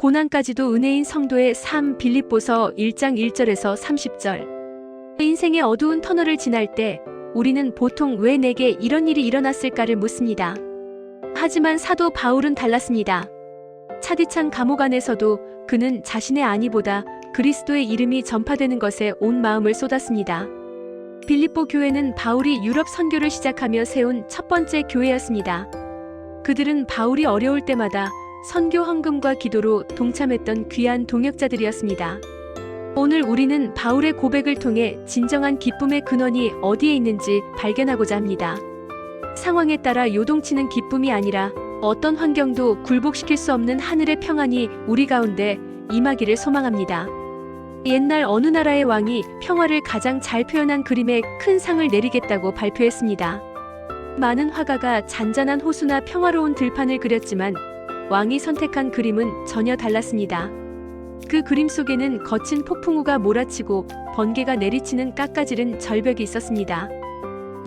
고난까지도 은혜인 성도의 삶 빌립보서 1장 1절에서 30절. 인생의 어두운 터널을 지날 때 우리는 보통 왜 내게 이런 일이 일어났을까를 묻습니다. 하지만 사도 바울은 달랐습니다. 차디찬 감옥 안에서도 그는 자신의 안위보다 그리스도의 이름이 전파되는 것에 온 마음을 쏟았습니다. 빌립보 교회는 바울이 유럽 선교를 시작하며 세운 첫 번째 교회였습니다. 그들은 바울이 어려울 때마다 선교 헌금과 기도로 동참했던 귀한 동역자들이었습니다. 오늘 우리는 바울의 고백을 통해 진정한 기쁨의 근원이 어디에 있는지 발견하고자 합니다. 상황에 따라 요동치는 기쁨이 아니라 어떤 환경도 굴복시킬 수 없는 하늘의 평안이 우리 가운데 임하기를 소망합니다. 옛날 어느 나라의 왕이 평화를 가장 잘 표현한 그림에 큰 상을 내리겠다고 발표했습니다. 많은 화가가 잔잔한 호수나 평화로운 들판을 그렸지만 왕이 선택한 그림은 전혀 달랐습니다. 그 그림 속에는 거친 폭풍우가 몰아치고 번개가 내리치는 깎아지른 절벽이 있었습니다.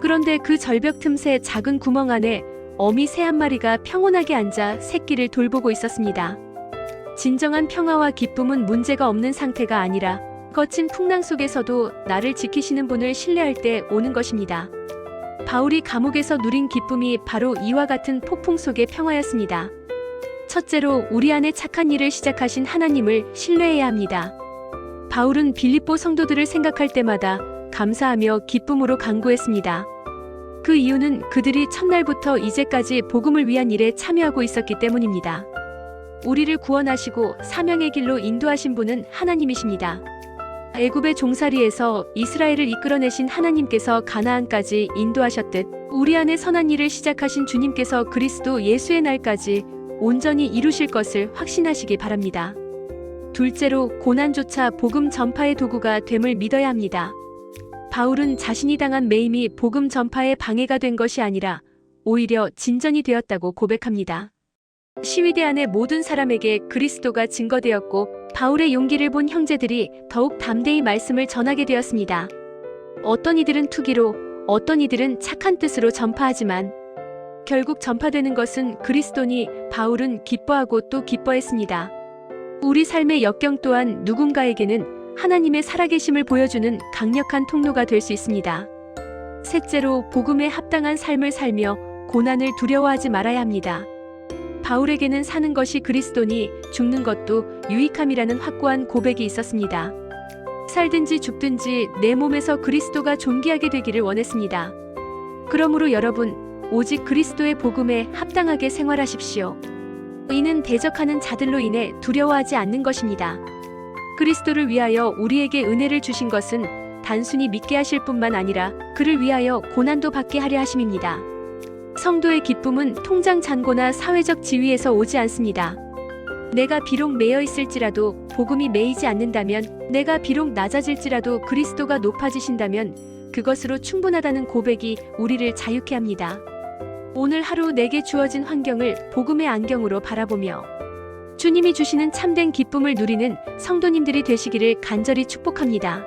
그런데 그 절벽 틈새 작은 구멍 안에 어미 새 한 마리가 평온하게 앉아 새끼를 돌보고 있었습니다. 진정한 평화와 기쁨은 문제가 없는 상태가 아니라 거친 풍랑 속에서도 나를 지키시는 분을 신뢰할 때 오는 것입니다. 바울이 감옥에서 누린 기쁨이 바로 이와 같은 폭풍 속의 평화였습니다. 첫째로 우리 안에 착한 일을 시작하신 하나님을 신뢰해야 합니다. 바울은 빌립보 성도들을 생각할 때마다 감사하며 기쁨으로 간구했습니다. 그 이유는 그들이 첫날부터 이제까지 복음을 위한 일에 참여하고 있었기 때문입니다. 우리를 구원하시고 사명의 길로 인도하신 분은 하나님이십니다. 애굽의 종살이에서 이스라엘을 이끌어내신 하나님께서 가나안까지 인도하셨듯 우리 안에 선한 일을 시작하신 주님께서 그리스도 예수의 날까지 온전히 이루실 것을 확신하시기 바랍니다. 둘째로 고난조차 복음 전파의 도구가 됨을 믿어야 합니다. 바울은 자신이 당한 매임이 복음 전파에 방해가 된 것이 아니라 오히려 진전이 되었다고 고백합니다. 시위대 안의 모든 사람에게 그리스도가 증거되었고 바울의 용기를 본 형제들이 더욱 담대히 말씀을 전하게 되었습니다. 어떤 이들은 투기로, 어떤 이들은 착한 뜻으로 전파하지만 결국 전파되는 것은 그리스도니 바울은 기뻐하고 또 기뻐했습니다. 우리 삶의 역경 또한 누군가에게는 하나님의 살아계심을 보여주는 강력한 통로가 될 수 있습니다. 셋째로 복음에 합당한 삶을 살며 고난을 두려워하지 말아야 합니다. 바울에게는 사는 것이 그리스도니 죽는 것도 유익함이라는 확고한 고백이 있었습니다. 살든지 죽든지 내 몸에서 그리스도가 존귀하게 되기를 원했습니다. 그러므로 여러분, 오직 그리스도의 복음에 합당하게 생활하십시오. 이는 대적하는 자들로 인해 두려워하지 않는 것입니다. 그리스도를 위하여 우리에게 은혜를 주신 것은 단순히 믿게 하실 뿐만 아니라 그를 위하여 고난도 받게 하려 하심입니다. 성도의 기쁨은 통장 잔고나 사회적 지위에서 오지 않습니다. 내가 비록 매여 있을지라도 복음이 매이지 않는다면, 내가 비록 낮아질지라도 그리스도가 높아지신다면 그것으로 충분하다는 고백이 우리를 자유케 합니다. 오늘 하루 내게 주어진 환경을 복음의 안경으로 바라보며 주님이 주시는 참된 기쁨을 누리는 성도님들이 되시기를 간절히 축복합니다.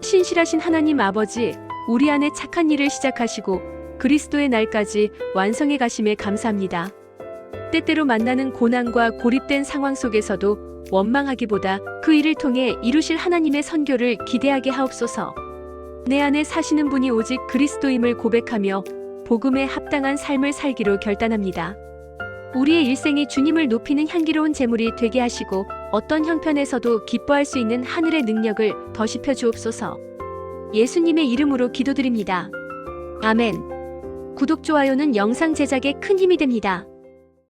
신실하신 하나님 아버지, 우리 안에 착한 일을 시작하시고 그리스도의 날까지 완성해 가심에 감사합니다. 때때로 만나는 고난과 고립된 상황 속에서도 원망하기보다 그 일을 통해 이루실 하나님의 선교를 기대하게 하옵소서. 내 안에 사시는 분이 오직 그리스도임을 고백하며 복음에 합당한 삶을 살기로 결단합니다. 우리의 일생이 주님을 높이는 향기로운 제물이 되게 하시고 어떤 형편에서도 기뻐할 수 있는 하늘의 능력을 더시펴 주옵소서. 예수님의 이름으로 기도드립니다. 아멘. 구독, 좋아요는 영상 제작에 큰 힘이 됩니다.